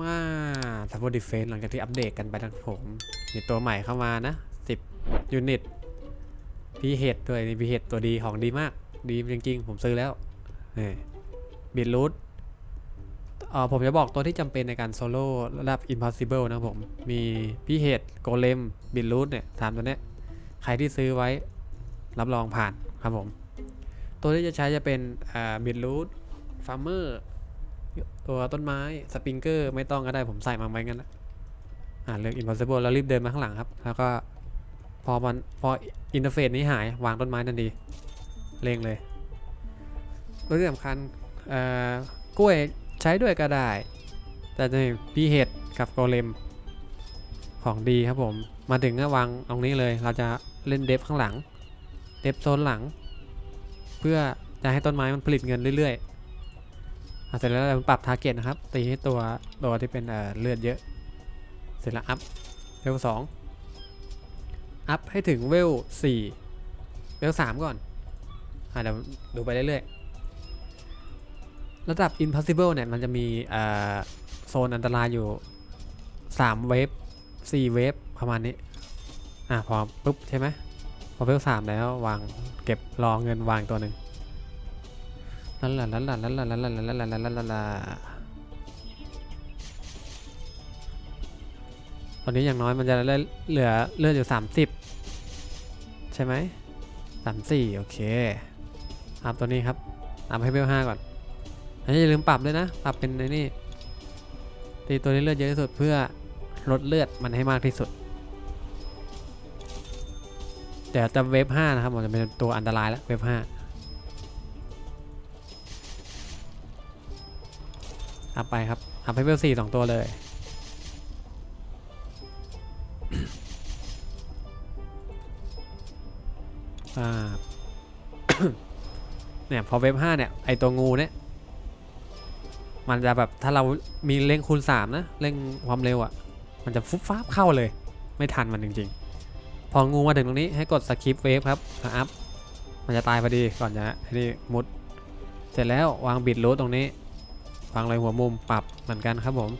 มาทัฟเฟิลดิเฟนหลังจากที่อัปเดตกันไปทั้งผมมีตัวใหม่เข้ามานะ 10 ยูนิตพีเฮดด้วยนี่พีเฮดตัวดีของดีมาก ดีจริงๆ ผมซื้อแล้วนี่บิดรูทเอ่อผมจะบอกตัวที่จำเป็นในการโซโล่ระดับ Impossible นะผม มีพีเฮดโกเลมบิดรูทเนี่ยสามตัวเนี้ยใครที่ซื้อไว้รับรองผ่านครับผม ตัวที่จะใช้จะเป็นอ่าบิดรูทฟาร์มเมอร์ ตัวต้นไม้สปริงเกอร์ไม่ต้องก็ได้ผมใส่มาไว้งั้นนะอ่าเลือก impossible แล้วรีบเดินมาข้างหลังครับ แล้วก็พอมันพออินเทอร์เฟซนี้หายวางต้นไม้ทันทีเร่งเลยตัวที่สำคัญเอ่อกล้วยใช้ด้วยก็ได้ แต่ในพีเห็ดกับโกเลมของดีครับผมมาถึงก็วางตรงนี้เลยเราจะเล่นเดฟข้างหลัง เดฟโซนหลัง เพื่อจะให้ต้นไม้มันผลิตเงินเรื่อยๆ เสร็จแล้วเราปรับทาร์เก็ตนะครับ ตีให้ตัวตัวที่เป็นเเลือดเยอะ เสร็จแล้วอัพเวลสองอัพให้ถึงเวลสี่เวลสามก่อนอะเดี๋ยวดูไปเรื่อยๆ ระดับ impossible เนี่ย มันจะมีโซนอันตรายอยู่3เวฟ4เวฟประมาณนี้ อะพอปุ๊บใช่ไหมพอเวลสามแล้ววางเก็บรอเงินวางตัวหนึ่ง ลาลาลาลาลาลาลาลาลาลาลาลาลาลาตอนนี้อย่างน้อยมันจะเหลือเลือดอยู่สามสิบใช่ไหมสามสี่โอเคอัพตัวนี้ครับอัพให้เวลห้าก่อนอันนี้อย่าลืมปรับด้วยนะ ปรับเป็นในนี่ตีตัวนี้เลือดเยอะที่สุดเพื่อลดเลือดมันให้มากที่สุดเดี๋ยวจะเวฟห้านะครับผมจะเป็นตัวอันตรายแล้วเวฟห้า อัพไปครับ อัพให้เวลสี่สองตัวเลย อ่า เนี่ย พอเว็บห้าเนี่ย ไอตัวงูเนี่ย มันจะแบบถ้าเรามีเร่งคูณสามนะ เร่งความเร็วอะ่ะ มันจะฟุบฟ้าบเข้าเลย ไม่ทันมันจริง ๆ พองูมาถึงตรงนี้ให้กดสคริปเวฟครับอัพมันจะตายพอดีก่อนจะนี่มุด เสร็จแล้ววางบิดรูทตรงนี้ วางเลยหัวมุมปรับเหมือนกันครับผม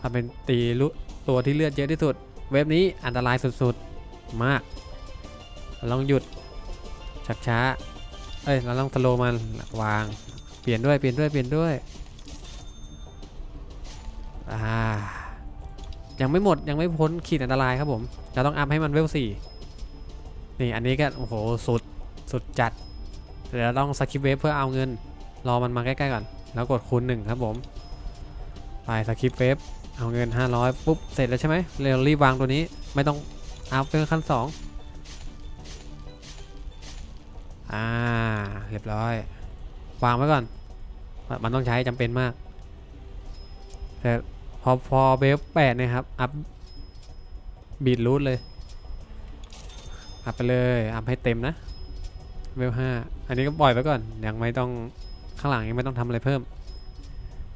ทำเป็นตีลุตัวที่เลือดเยอะที่สุด เว็บนี้อันตรายสุดๆมาก ลองหยุดชักช้า เอ้ยเราต้องสโลมันวาง เปลี่ยนด้วยเปลี่ยนด้วยเปลี่ยนด้วยอ่ายังไม่หมดยังไม่พ้นขีดอันตรายครับผมเราต้องอัพให้มันเวลสี่นี่อันนี้ก็โอ้โหสุดสุดจัดเดี๋ยวเราต้องสกิปเวฟเพื่อเอาเงิน รอมันมาใกล้ๆก่อน แล้วกดคูณหนึ่งครับผมไปสคริปเวฟเอาเงิน 500 ปุ๊บ เสร็จแล้วใช่ไหมเร็วรีบวางตัวนี้ไม่ต้องอัพเป็นขั้น 2 อ่า เรียบร้อย วางไว้ก่อน มันต้องใช้จำเป็นมากแต่พอพอเวฟแปดนี่ยครับ อัพบีดรูทเลย อัพไปเลย อัพให้เต็มนะเวลห้าอันนี้ก็ปล่อยไว้ก่อน ยังไม่ต้อง ข้างหลังยังไม่ต้องทำอะไรเพิ่ม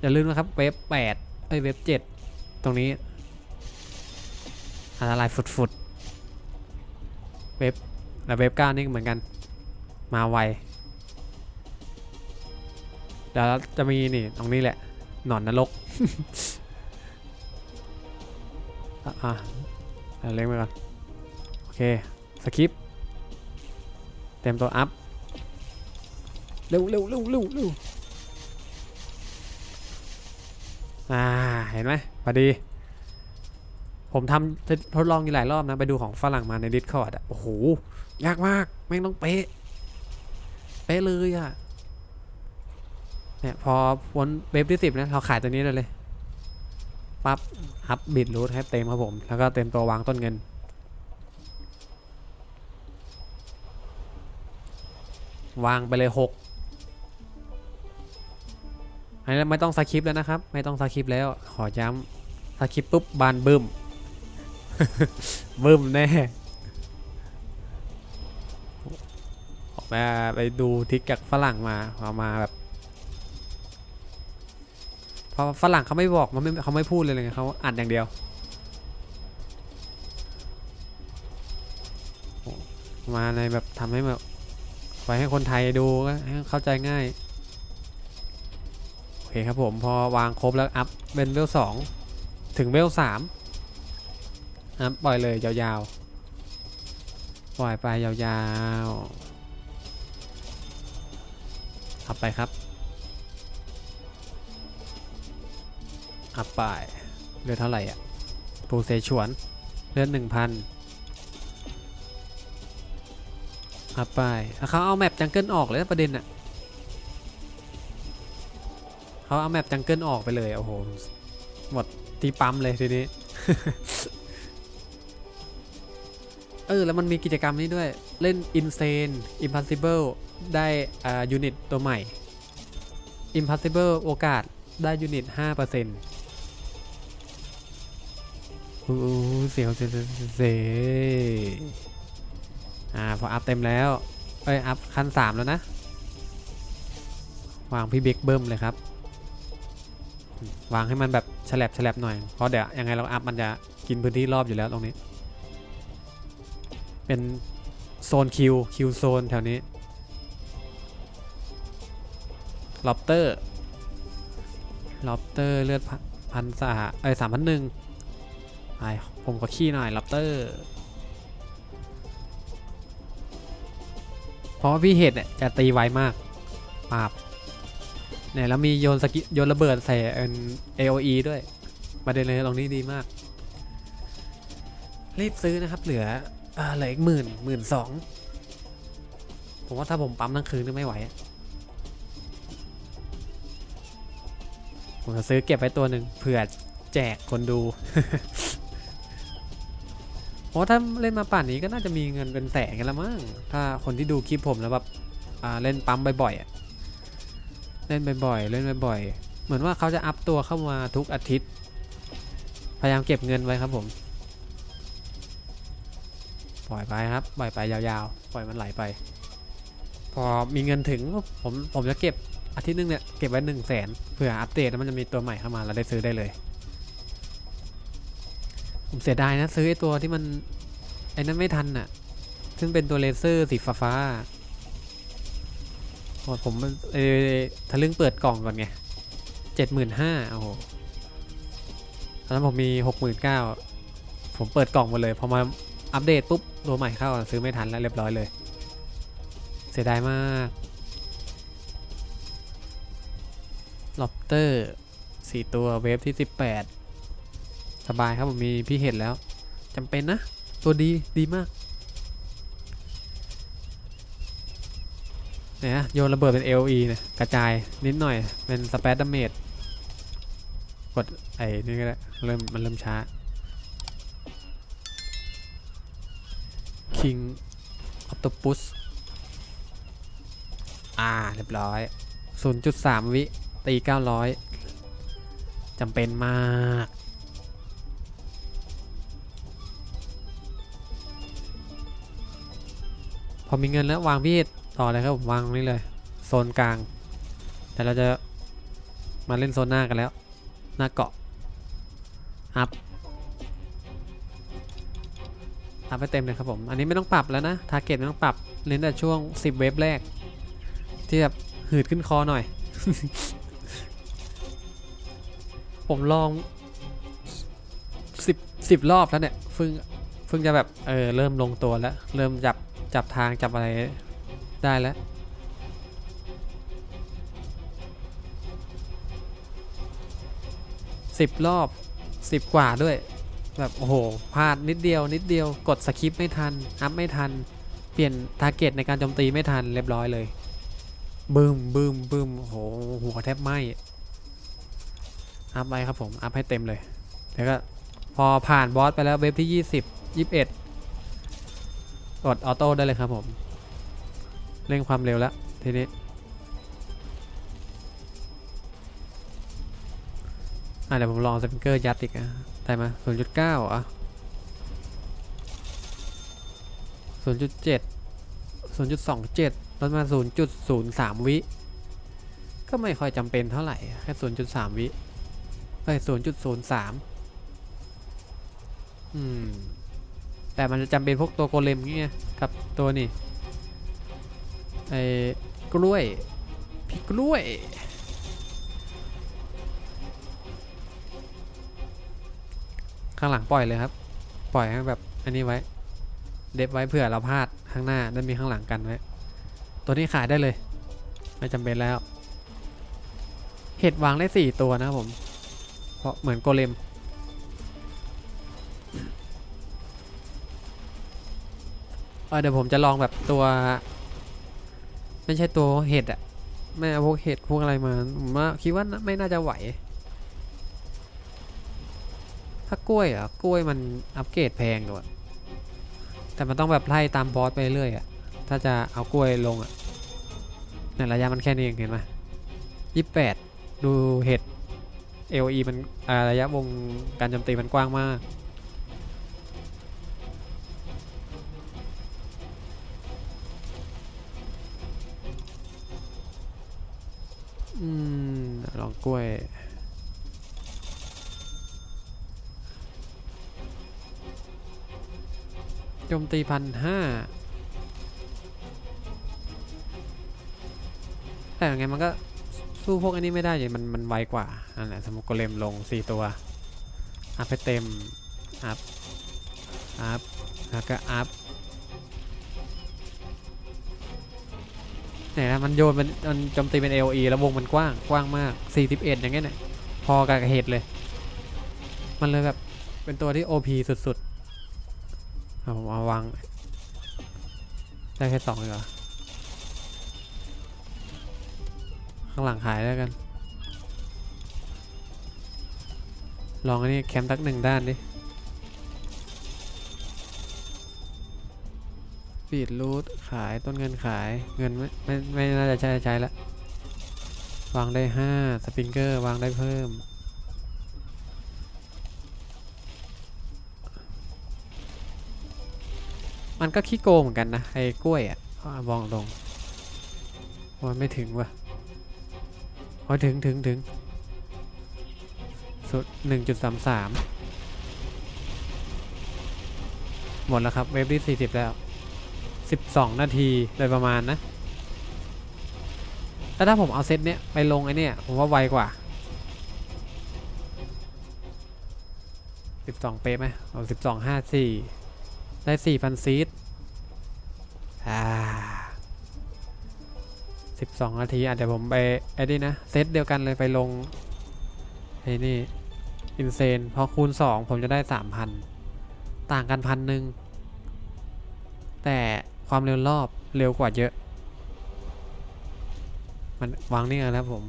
อย่าลืมนะครับเว็บ8เอ้ยเว็บ7ตรงนี้อันตรายฟุดๆเว็บและเว็บ9นี่เหมือนกัน มาไวเดี๋ยวจะมีนี่ตรงนี้แหละ หนอนนรกอะเาเล็งไปก่อน โอเค สคริปเต็มตัวอัพ เร็วเร็วเร็วเร็วเร็วอ่าเห็นไหมพอดี ผมทำทดลองอยู่หลายรอบนะ ไปดูของฝรั่งมาใน Discord อะ โอ้โห ยากมาก แม่งต้องเป๊ะ เป๊ะเลยอะ เนี่ย พอพ้นเว็บที่สิบนะ เราขายตัวนี้เลยเลยปั๊บอัพบิดรูทให้เต็มครับผม แล้วก็เต็มตัววางต้นเงินวางไปเลยหก อันนี้ไม่ต้องสคริปต์แล้วนะครับ ไม่ต้องสคริปต์แล้ว ขอย้ำสคริปต์ปุ๊บบานบึ้มบึ้มแน่มาไปดูทิกจากฝรั่งมาเอามาแบบพอฝรั่งเขาไม่บอกมันไม่เขาไม่พูดเลยเลยเขาอัดอย่างเดียวโอ้มาในแบบทำให้แบบไวให้คนไทยดูก็ให้เข้าใจง่าย เคครับผมพอวางครบแล้วอัพเป็นเวลสองถึงเวลสามอัพปล่อยเลยยาวๆ ปล่อยไปยาวๆ อัพไปครับ อัพไปเลือดเท่าไหร่อะปูเสฉวนเลือดหนึ่งพันอัพไปแล้วเขาเอาแมปจังเกิลออกเลยนะประเด็นอะ เขาเอาแมปจังเกิลออกไปเลยโอ้โหหมดตีปั๊มเลยทีนี้ เออ แล้วมันมีกิจกรรมนี้ด้วยเล่น Insane Impossible ได้อ่ายูนิตตัวใหม่ Impossible โอกาสได้ยูนิต5%โอ้โหเสียวเสียวเสียวเสียอ่า พออัพเต็มแล้ว เอ้ย อัพขั้น 3 แล้วนะ วางพี่บิ๊กเบิ้มเลยครับ วางให้มันแบบฉลับฉลับหน่อย เพราะเดี๋ยวยังไงเราอัพมันจะกินพื้นที่รอบอยู่แล้วตรงนี้ เป็นโซนคิวคิวโซนแถวนี้ล็อบเตอร์ล็อบเตอร์เลือดพันสาเอ้ยสามพันหนึ่งไอผมก็ขี้หน่อยล็อบเตอร์เพราะว่าพี่เห็ดเนี่ยจะตีไวมากปาบ เนี่ยแล้วมีโยนสกิโยนระเบิดใส่เอ็น AOE ด้วยประเด็นเลยตรงนี้ดีมาก รีบซื้อนะครับ เหลืออ่าเหลืออีกหมื่นหมื่นสองผมว่าถ้าผมปั๊มทั้งคืนก็ไม่ไหว ผมจะซื้อเก็บไว้ตัวหนึ่งเผื่อแจกคนดูเพราะถ้าเล่นมาป่านนี้ก็น่าจะมีเงินเป็นแสนกันแล้วมั้งถ้าคนที่ดูคลิปผมแล้วแบบอ่าเล่นปั๊มบ่อยๆอะ เล่นบ่อยๆ เล่นบ่อยๆ เหมือนว่าเขาจะอัพตัวเข้ามาทุกอาทิตย์ พยายามเก็บเงินไว้ครับผม ปล่อยไปครับ ปล่อยไปยาวๆ ปล่อยมันไหลไป พอมีเงินถึงผมผมจะเก็บอาทิตย์หนึงเนี่ยเก็บไว้หนึ่งแสนเผื่ออัปเดตแล้วมันจะมีตัวใหม่เข้ามาเราได้ซื้อได้เลย ผมเสียดายนะซื้อไอ้ตัวที่มันไอ้นั้นไม่ทันน่ะซึ่งเป็นตัวเลเซอร์สีฟ้าๆ อ้ผมเออทะลึ่งเปิดกล่องก่อนไงเจ็ดหมื่นห้าโอ้โหตอนนั้นผมมีหกหมื่นเก้าผมเปิดกล่องหมดเลยพอมาอัปเดตปุ๊บตัวใหม่เข้าซื้อไม่ทันแล้วเรียบร้อยเลย เสียดายมากล็อบเตอร์สี่ตัวเวฟที่สิบแปดสบายครับผมมีพี่เห็นแล้วจำเป็นนะ ตัวดีดีมาก เนี่ยโยนระเบิดเป็น LE เนี่ยกระจายนิดหน่อยเป็นสเปซดาเมจกดไอ้นี่ก็ได้เริ่มมันเริ่มช้า King Octopus อ่า เรียบร้อย 0.3 วิ ตี 900จำเป็นมาก พอมีเงินแล้ววางพี่ ต่อเลยครับผมวางตรงนี้เลย โซนกลาง แต่เราจะมาเล่นโซนหน้ากันแล้ว หน้าเกาะ อัพ อัพไปเต็มเลยครับผม อันนี้ไม่ต้องปรับแล้วนะ ทาร์เก็ตไม่ต้องปรับ เน้นแต่ช่วง 10 เวฟแรก ที่แบบหืดขึ้นคอหน่อย ผมลองสิบสิบรอบแล้วเนี่ยเพิ่งเพิ่งจะแบบ เออ เริ่มลงตัวแล้ว เริ่มจับจับทางจับอะไร ได้แล้ว สิบรอบสิบกว่าด้วย แบบโอ้โหพลาดนิดเดียว นิดเดียวกดสคริปไม่ทัน อัพไม่ทัน เปลี่ยนทาร์เก็ตในการโจมตีไม่ทันเรียบร้อยเลย บึ้มบึ้มบึ้มโอ้โหหัวแทบไหมอัพไปครับผม อัพให้เต็มเลยแล้วก็พอผ่านบอสไปแล้วเว็บที่ 20 21กดออโต้ได้เลยครับผม เร่งความเร็วแล้วทีนี้อะเดี๋ยวผมลองสปริงเกอร์ยัดอีกอะได้มา0.9อะ0.7 0.27ลดมา0.03วิ ก็ไม่ค่อยจำเป็นเท่าไหร่ แค่0.3วิเอ้ย0.03อืม แต่มันจะจำเป็นพวกตัวโกเลมเงี้ยกับตัวนี่ ไอ้กล้วยพี่กล้วยข้างหลังปล่อยเลยครับ ปล่อยให้แบบอันนี้ไว้ เด็บไว้เผื่อเราพลาดข้างหน้าได้มีข้างหลังกันไว้ ตัวนี้ขายได้เลย ไม่จำเป็นแล้ว เห็ดวางได้สี่ตัวนะผม เพราะเหมือนโกเลม เดี๋ยวผมจะลองแบบตัว ไม่ใช่ตัวเห็ดอะไม่เอาพวกเห็ดพวกอะไรมาผมว่าคิดว่าไม่น่าจะไหว ถ้ากล้วยอะกล้วยมันอัปเกรดแพงด้วยแต่มันต้องแบบไล่ตามบอสไปเรื่อยอะถ้าจะเอากล้วยลงอะเนี่ยระยะมันแค่นี้เองเห็นไหมยี่แปดดูเห็ด LE มันระยะวงการโจมตีมันกว้างมาก โจมตีพันห้าแต่ยังไงมันก็สู้พวกอันนี้ไม่ได้เลยมันมันไวกว่านั่นแหละสมมติโกเลมลง 4 ตัว อัพให้เต็ม อัพ อัพ แล้วก็อัพเนี่ยนะมันโยนมันมันโจมตีเป็น AOE แล้ววงมันกว้างกว้างมาก 41 อย่างเงี้ยเนี่ยพอกับเหตุเลย มันเลยแบบเป็นตัวที่ OP สุดๆ เอาผมเอาวาง ได้แค่สองเลยเหรอ ข้างหลังขายแล้วกัน ลองอันนี้แคมป์ทักหนึ่งด้านดิบีดรูทขายต้นเงินขายเงินไม่ไม่ไม่น่าจะใช้ใช้ละวางได้ห้าสปริงเกอร์ วางได้เพิ่ม มันก็ขี้โกงเหมือนกันนะไอ้กล้วยอะมองตรงว่าไม่ถึงว่ะพอถึงถึงถึงสุดหนึ่งจุดสามสามหมดแล้วครับ เว็บที่สี่สิบแล้วสิบสองนาทีโดยประมาณนะแล้วถ้าผมเอาเซตเนี้ยไปลงไอ้เนี่ยผมว่าไวกว่าสิบสองเป๊ะไหมเอาสิบสองห้าสี่ ได้สี่พันซีดอ่าสิบสองนาทีอะเดี๋ยวผมไปไอ้นี่นะ เซตเดียวกันเลยไปลงไอ้นี่อินเซนพอคูณสองผมจะได้สามพันต่างกันพันหนึ่งแต่ความเร็วรอบเร็วกว่าเยอะ มันวางนี่แล้วผม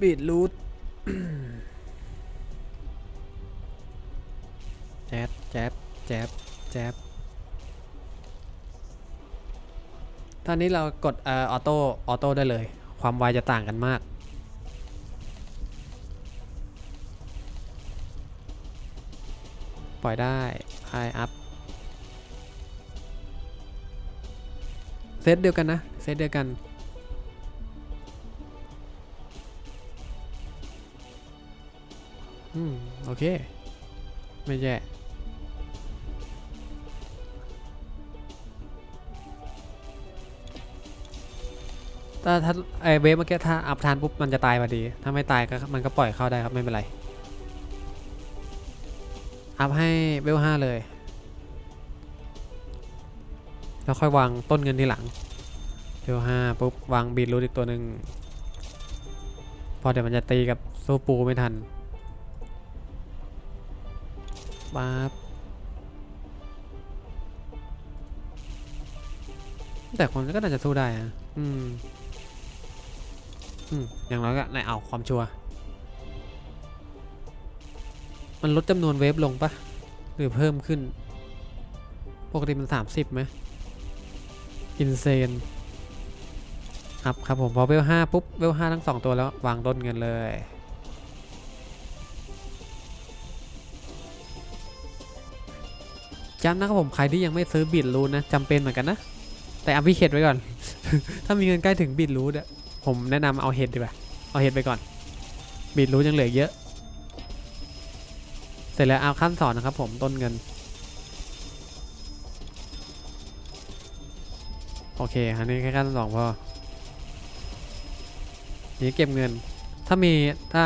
บีดรูท แจ๊บแจ๊บแจ๊บแจ๊บตอนนี้เรากดเอ่อออโต้ออโต้ได้เลย ความไวจะต่างกันมากปล่อยได้ไฮอัพเซตเดียวกันนะ เซตเดียวกัน อืม โอเค ไม่แย่ ถ้าถ้าไอเวฟเมื่อกี้ถ้าอัพทานปุ๊บมันจะตายพอดี ถ้าไม่ตายก็มันก็ปล่อยเข้าได้ครับไม่เป็นไร อัพให้เวลห้าเลย แล้วค่อยวางต้นเงินทีหลังเวลห้าปุ๊บวางบีดรูทอีกตัวหนึ่งพอเดี๋ยวมันจะตีกับโซปูไม่ทันปั๊บแต่คนก็น่าจะสู้ได้นะอืม อืมอย่างน้อยก็ในเอาความชัวร์มันลดจำนวนเวฟลงปะหรือเพิ่มขึ้น ปกติมัน 30ไหมอินเซนครับครับผม พอเวล5ปุ๊บ เวล5ทั้ง2ตัวแล้ว วางต้นเงินเลยจำนะครับผม ใครที่ยังไม่ซื้อบิดรูทนะจำเป็นเหมือนกันนะ แต่อาพี่เห็ดไว้ก่อน ถ้ามีเงินใกล้ถึงบิดรูทอะ ผมแนะนำเอาเห็ดดีกว่า เอาเห็ดไปก่อนบิดรูทยังเหลือเยอะ เสร็จแล้วเอาขั้นสอนนะครับผมต้นเงิน โอเคอันนี้แค่ขั้นสองพอนี้เก็บเงิน ถ้ามีถ้า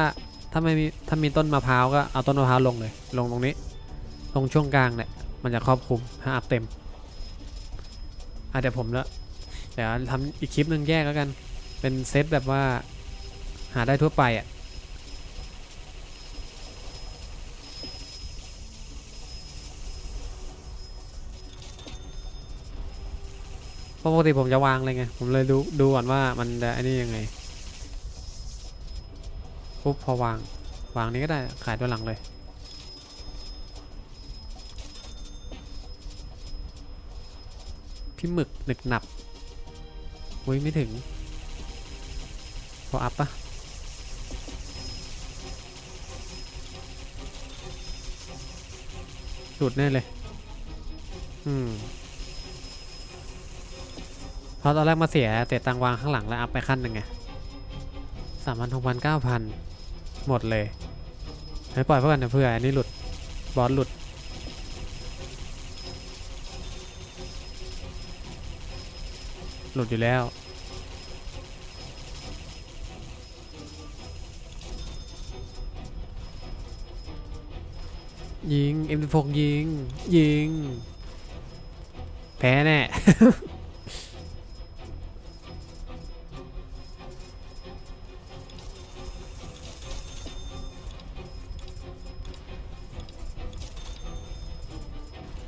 ถ้าไม่มีถ้ามีต้นมะพร้าวก็เอาต้นมะพร้าวลงเลย ลงตรงนี้ตรงช่วงกลางเนี่ยมันจะครอบคลุมถ้าอัพเต็มอะเดี๋ยวผมละเดี๋ยวทำอีกคลิปหนึ่งแยกแล้วกัน เป็นเซตแบบว่าหาได้ทั่วไปอะเพราะปกติผมจะวางเลยไง ผมเลยดูดูก่อนว่ามันจะอ้นี่ยังไง ปุ๊บพอวาง วางนี้ก็ได้ ขายตัวหลังเลยพี่หมึกหนึกหนับ อุ้ยไม่ถึง ออัพปะหลุดแน่เลย อืมเพราะตอนแรกมาเสียเสียตังวางข้างหลังแล้วอัพไปขั้นหนึ่งไงสามพันหกพันเก้าพันหมดเลยให้ปล่อยเพื่อนนะเพื่ออันนี้หลุด บอสหลุดหลุดอยู่แล้ว M16 ยิง ยิง แพ้แน่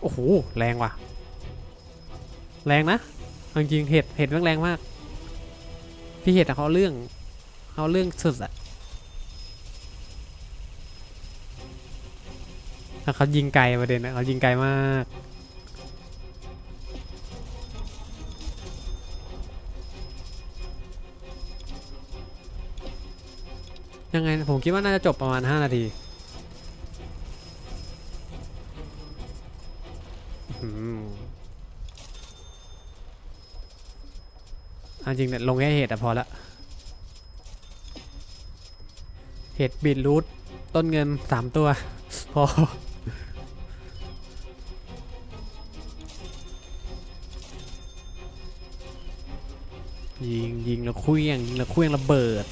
โอ้โห แรงว่ะ แรงนะจริงเห็ดเห็ดแรงมาก พี่เห็ดเขาเรื่องเขาเอาเรื่องสุดอะ แล้วเขายิงไกลประเด็นนะเขายิงไกลมากยังไงผมคิดว่าน่าจะจบประมาณ 5 นาทีอื้อหือเอาจริงเนี่ยลงแค่เห็ดอะพอละเห็ดบีทรูทต้นเงิน 3 ตัว พอ ล้วเคลี้ยงยิงแล้วเคลี้ยงระเบิด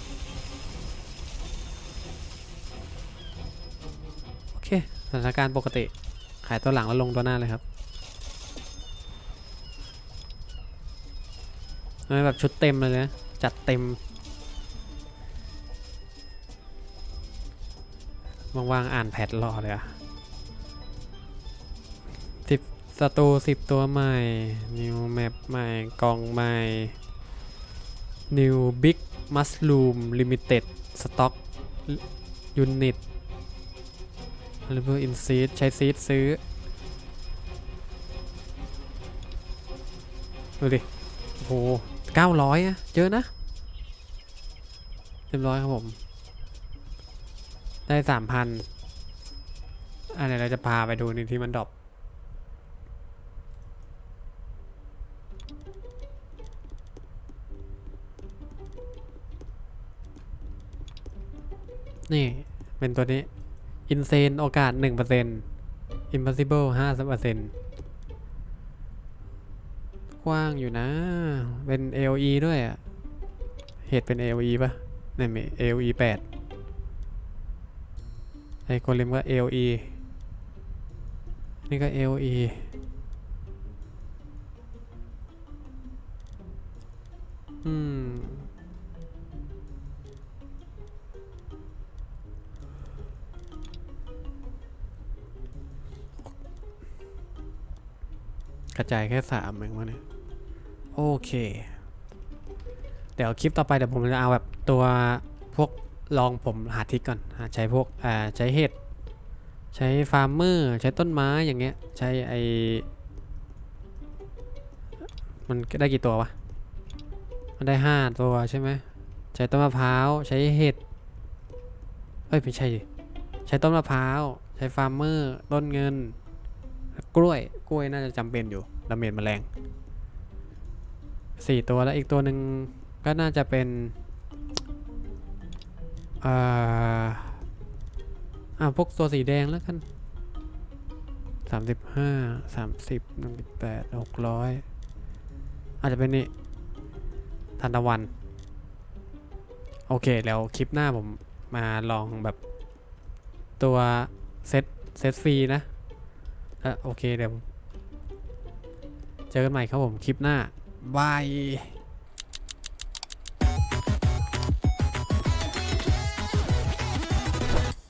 โอเค สถานการณ์ปกติ ขายตัวหลังแล้วลงตัวหน้าเลยครับเอาแบบชุดเต็มเลยนะ จัดเต็มว่างๆอ่านแพทรอเลยอะสิบสตูสิบตัวใหม่ New Map ใหม่ กองใหม่ New Big Mushroom Limited Stock Unit หรือเพื่ออินซีดใช้ซีดซื้อ ดูดิ โอ้โหเก้าร้อยอะเยอะนะ เรียบร้อยครับผม ได้สามพันอันไหนเราจะพาไปดูนี่ที่มันดรอป นี่ เป็นตัวนี้ insane โอกาส 1% impossible 50%กว้างอยู่นะ เป็น AOE ด้วยอะเหตุเป็น AOE ปะนี่มี AOE 8ไอ้โกเล่มก็ AOE นี่ก็ AOE อืม กระจายแค่สามเองวะเนี่ยโอเค เดี๋ยวคลิปต่อไปเดี๋ยวผมจะเอาแบบตัวพวกลองผมหาทริกก่อนใช้พวกอ่าใช้เห็ดใช้ฟาร์มเมอร์ใช้ต้นไม้อย่างเงี้ยใช้ไอมันได้กี่ตัววะ มันได้ห้าตัวใช่ไหมใช้ต้นมะพร้าวใช้เห็ดเอ้ยไม่ใช่ ใช้ต้นมะพร้าวใช้ฟาร์มเมอร์ต้นเงิน กล้วยกล้วยน่าจะจำเป็นอยู่ดาเมจแมลงสี่ตัวแล้วอีกตัวหนึ่งก็น่าจะเป็นอ่าอ่าพวกตัวสีแดงแล้วกันสามสิบห้าสามสิบหนึ่งแปดหกร้อยอาจจะเป็นนี่ทันตะวัน โอเคแล้วคลิปหน้าผมมาลองแบบตัวเซตเซตฟรีนะ อะโอเคเดี๋ยวเจอกันใหม่ครับผมคลิปหน้า บาย